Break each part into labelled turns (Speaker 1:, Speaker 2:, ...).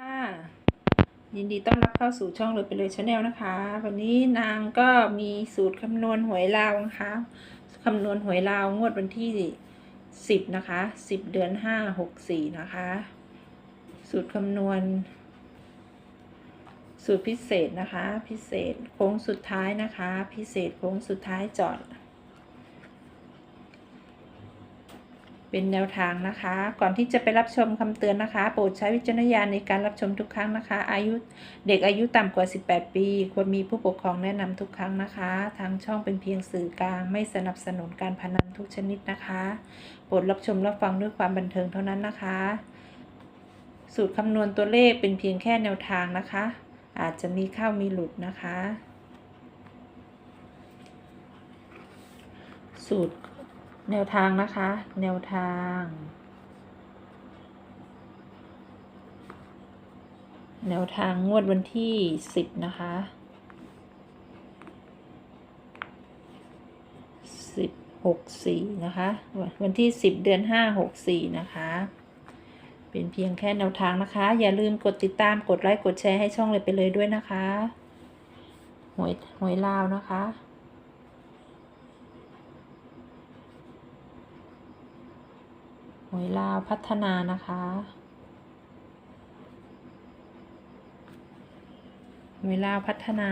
Speaker 1: ค่ะยินดีต้อนรับเข้าสู่ช่องเลยไปเลยชาแนลนะคะ วันนี้นางก็มีสูตรคำนวณหวยลาวนะคะคำนวณหวยลาวงวดวันที่สิบนะคะสิบเดือนห้าหกสี่นะคะ สูตรคำนวณ สูตรพิเศษนะคะ พิเศษโค้งสุดท้ายนะคะ พิเศษโค้งสุดท้ายจอด เป็นแนวทางนะคะ ก่อนที่จะไปรับชมคำเตือนนะคะ โปรดใช้วิจารณญาณในการรับชมทุกครั้งนะคะ อายุเด็กอายุต่ำกว่า 18 ปี ควรมีผู้ปกครองแนะนำทุกครั้งนะคะ ทางช่องเป็นเพียงสื่อกลาง ไม่สนับสนุนการพนันทุกชนิดนะคะ โปรดรับชมรับฟังด้วยความบันเทิงเท่านั้นนะคะ สูตรคำนวณตัวเลขเป็นเพียงแค่แนวทางนะคะ อาจจะมีเข้ามีหลุดนะคะ สูตร แนวทางนะคะ แนวทาง แนวทางงวดวันที่สิบนะคะสิบหกสี่นะคะ วันที่สิบเดือนห้าหกสี่นะคะ เป็นเพียงแค่แนวทางนะคะ อย่าลืมกดติดตามกดไลค์กดแชร์ให้ช่องเลยไปเลยด้วยนะคะหวยหวยลาวนะคะ หวยลาวพัฒนานะคะหวยลาวพัฒนา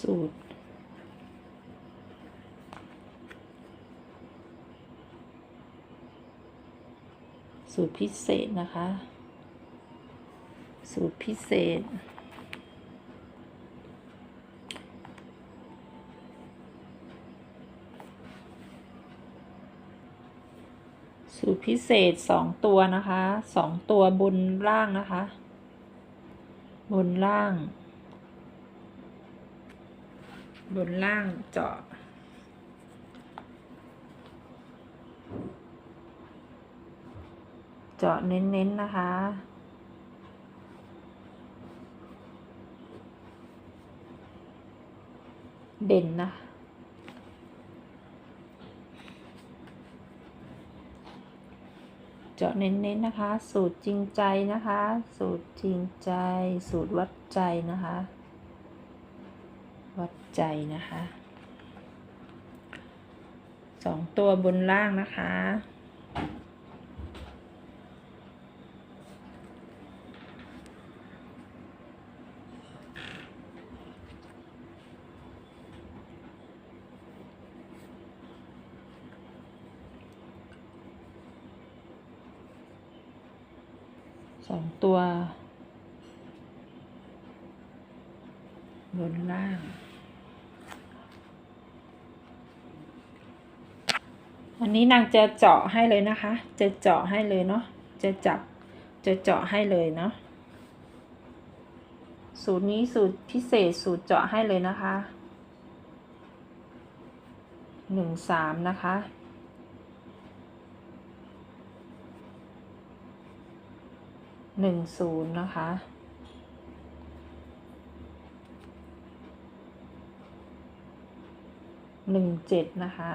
Speaker 1: สูตรสูตรพิเศษนะคะ สูตรพิเศษ สูตรพิเศษสองตัวนะคะสองตัวบนล่างนะคะ บนล่าง บนล่างเจาะเจาะเน้นๆนะคะ เด่นนะ เจาะเน้นๆนะคะ สูตรจริงใจนะคะ สูตรจริงใจ สูตรวัดใจนะคะ วัดใจนะคะสองตัวบนล่างนะคะ สองตัว บนล่าง อันนี้นางจะเจาะให้เลยนะคะ จะเจาะให้เลยเนาะ จะจับ จะเจาะให้เลยเนาะ สูตรนี้สูตรพิเศษสูตรเจาะให้เลยนะคะหนึ่งสามนะคะ หนึ่งศูนย์นะคะ หนึ่งเจ็ดนะคะ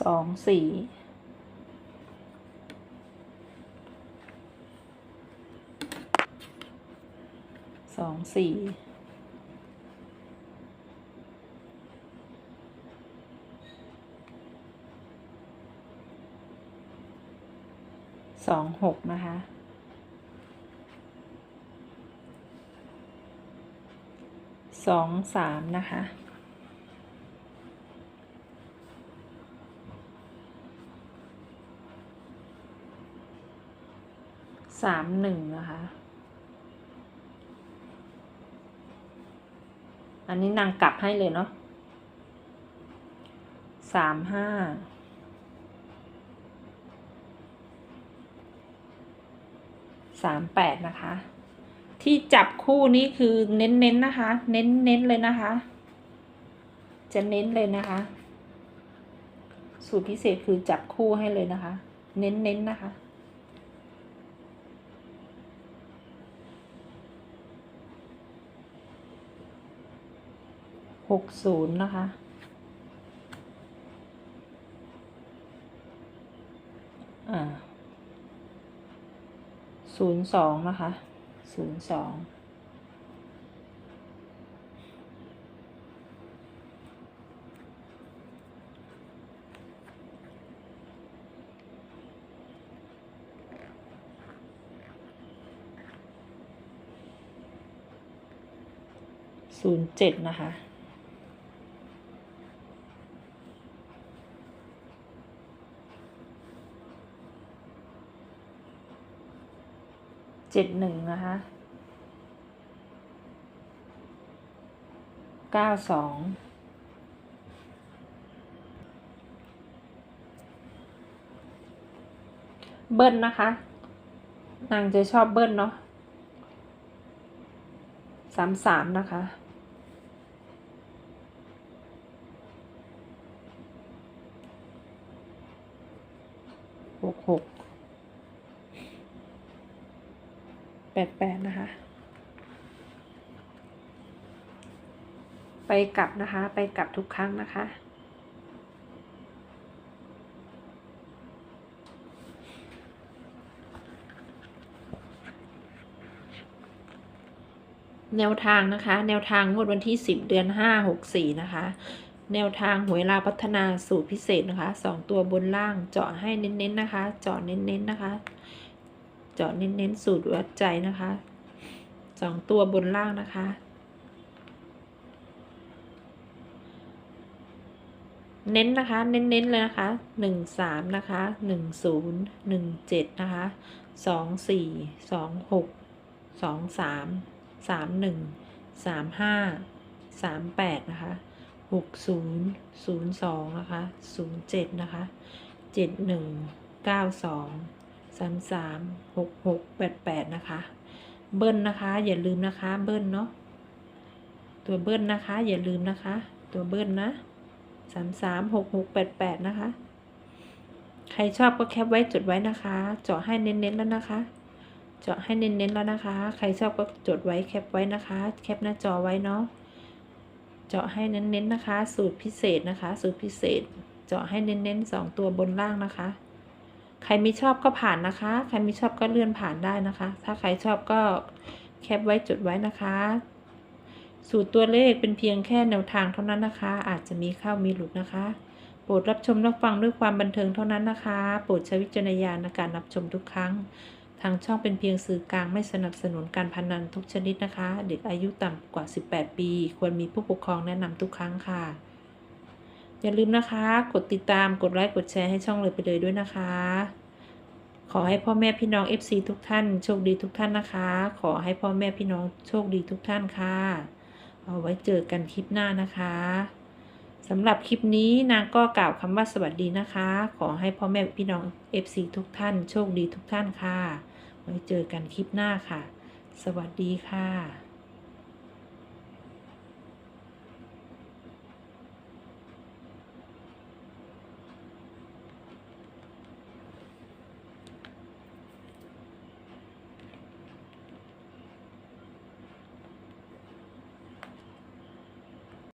Speaker 1: สองสี่ สองสี่สองหกนะคะสองสามนะคะสามหนึ่งนะคะ อันนี้นางกลับให้เลยเนาะสามห้าสามแปดนะคะ ที่จับคู่นี้คือเน้นๆนะคะ เน้นๆเลยนะคะ จะเน้นเลยนะคะ สูตรพิเศษคือจับคู่ให้เลยนะคะ เน้นๆนะคะ หกศูนย์นะคะ อ่าศูนย์สองนะคะศูนย์สองศูนย์เจ็ดนะคะ เจ็ดหนึ่งนะคะเก้าสองเบิ้ลนะคะ นางจะชอบเบิ้ลเนาะสามสามนะคะหกหก แปดแปดนะคะ ไปกลับนะคะ ไปกลับทุกครั้งนะคะแนวทางนะคะ แนวทางงวดวันที่ 10 เดือน 5 64 นะคะ แนวทางหวยลาวพัฒนาสูตรพิเศษนะคะ 2 ตัวบนล่างเจาะให้เน้นๆนะคะ เจาะเน้นๆนะคะ เจาะเน้นๆ สูตรวัดใจนะคะ2ตัวบนล่างนะคะ เน้นนะคะ เน้นๆเลยนะคะ1 3นะคะ1 0 1 7นย์หนึ่งเจ็ดนะคะ2 4 2 6 2 3สามหนึ่งสามห้าสามแปดนะคะหกศูนย์ศูนย์สองนะคะศูนย์เจ็ดนะคะเจ็ดหนึ่งเก้าสอง สามสามหกหกแปดแปดนะคะ เบิ้ลนะคะ อย่าลืมนะคะ เบิ้ลเนาะตัวเบิ้ลนะคะ อย่าลืมนะคะ ตัวเบิ้ลนะสามสามหกหกแปดแปดนะคะ ใครชอบก็แคปไว้จดไว้นะคะ เจาะให้เน้นๆแล้วนะคะเจาะให้เน้นๆแล้วนะคะ ใครชอบก็จดไว้แคปไว้นะคะ แคปหน้าจอไว้เนาะ เจาะให้เน้นๆนะคะ สูตรพิเศษนะคะ สูตรพิเศษ เจาะให้เน้นๆสองตัวบนล่างนะคะ ใครไม่ชอบก็ผ่านนะคะ ใครไม่ชอบก็เลื่อนผ่านได้นะคะ ถ้าใครชอบก็แคปไว้จดไว้นะคะ สูตรตัวเลขเป็นเพียงแค่แนวทางเท่านั้นนะคะ อาจจะมีเข้ามีหลุดนะคะ โปรดรับชมรับฟังด้วยความบันเทิงเท่านั้นนะคะ โปรดใช้วิจารณญาณในการรับชมทุกครั้ง ทางช่องเป็นเพียงสื่อกลางไม่สนับสนุนการพนันทุกชนิดนะคะ เด็กอายุต่ำกว่า 18 ปี ควรมีผู้ปกครองแนะนำทุกครั้งค่ะ อย่าลืมนะคะ กดติดตามกดไลค์กดแชร์ให้ช่องเลยไปเลยด้วยนะคะ ขอให้พ่อแม่พี่น้อง FC ทุกท่านโชคดีทุกท่านนะคะ ขอให้พ่อแม่พี่น้องโชคดีทุกท่านค่ะ เอาไว้เจอกันคลิปหน้านะคะสำหรับคลิปนี้นางก็กล่าวคำว่าสวัสดีนะคะ ขอให้พ่อแม่พี่น้อง FC ทุกท่าน โชคดีทุกท่านค่ะ ไว้เจอกันคลิปหน้าค่ะ สวัสดีค่ะ